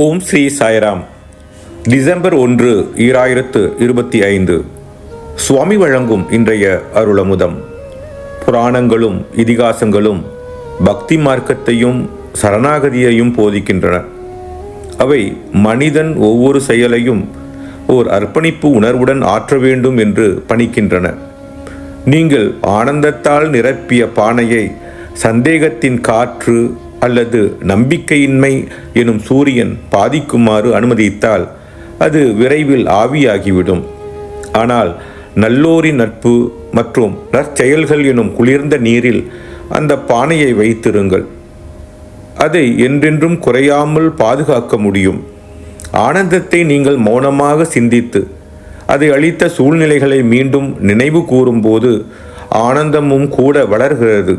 ஓம் Sri Sairam. December ஒன்று ஈராயிரத்து இருபத்தி ஐந்து. சுவாமி வழங்கும் இன்றைய அருளமுதம். புராணங்களும் இதிகாசங்களும் பக்தி மார்க்கத்தையும் சரணாகதியையும் போதிக்கின்றன. அவை மனிதன் ஒவ்வொரு செயலையும் ஓர் அர்ப்பணிப்பு உணர்வுடன் ஆற்ற வேண்டும் என்று பணிக்கின்றன. நீங்கள் ஆனந்தத்தால் நிரப்பிய பானையை சந்தேகத்தின் காற்று அல்லது நம்பிக்கையின்மை எனும் சூரியன் பாதிக்குமாறு அனுமதித்தால் அது விரைவில் ஆவியாகிவிடும். ஆனால் நல்லோரின் நட்பு மற்றும் நற்செயல்கள் எனும் குளிர்ந்த நீரில் அந்த பானையை வைத்திருங்கள். அதை என்றென்றும் குறையாமல் பாதுகாக்க முடியும். ஆனந்தத்தை நீங்கள் மௌனமாக சிந்தித்து அதை அளித்த சூழ்நிலைகளை மீண்டும் நினைவு கூறும்போது ஆனந்தமும் கூட வளர்கிறது.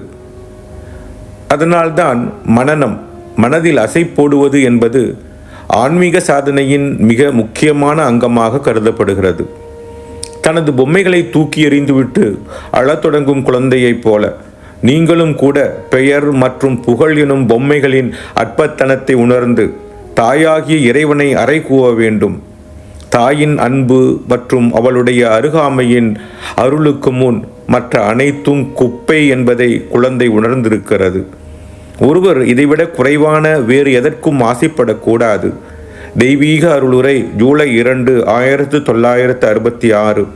அதனால்தான் மனநம் மனதில் அசை போடுவது என்பது ஆன்மீக சாதனையின் மிக முக்கியமான அங்கமாக கருதப்படுகிறது. தனது பொம்மைகளை தூக்கி எறிந்துவிட்டு அழத் தொடங்கும் குழந்தையைப் போல நீங்களும் கூட பெயர் மற்றும் புகழ் எனும் பொம்மைகளின் அற்பத்தனத்தை உணர்ந்து தாயாகிய இறைவனை அறை கூவ வேண்டும். தாயின் அன்பு மற்றும் அவளுடைய அருகாமையின் அருளுக்கு முன் மற்ற அனைத்தும் குப்பை என்பதை குழந்தை உணர்ந்திருக்கிறது. ஒருவர் இதைவிட குறைவான வேறு எதற்கும் ஆசைப்படக்கூடாது. தெய்வீக அருளுரை ஜூலை இரண்டு ஆயிரத்து தொள்ளாயிரத்து அறுபத்தி ஆறு.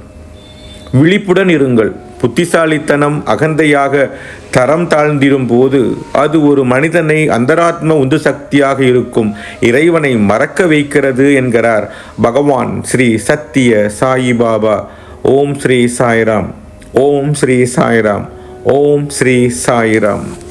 விழிப்புடன் இருங்கள். புத்திசாலித்தனம் அகந்தையாக தரம் தாழ்ந்திடும் போது அது ஒரு மனிதனை அந்தராத்ம உந்து சக்தியாக இருக்கும். இறைவனை மறக்க வைக்கிறது என்கிறார் பகவான் ஸ்ரீ சத்திய சாயிபாபா ஓம் ஸ்ரீ சாய்ராம். ஓம் ஸ்ரீ சாய்ராம். ஓம் ஸ்ரீ சாய்ராம்.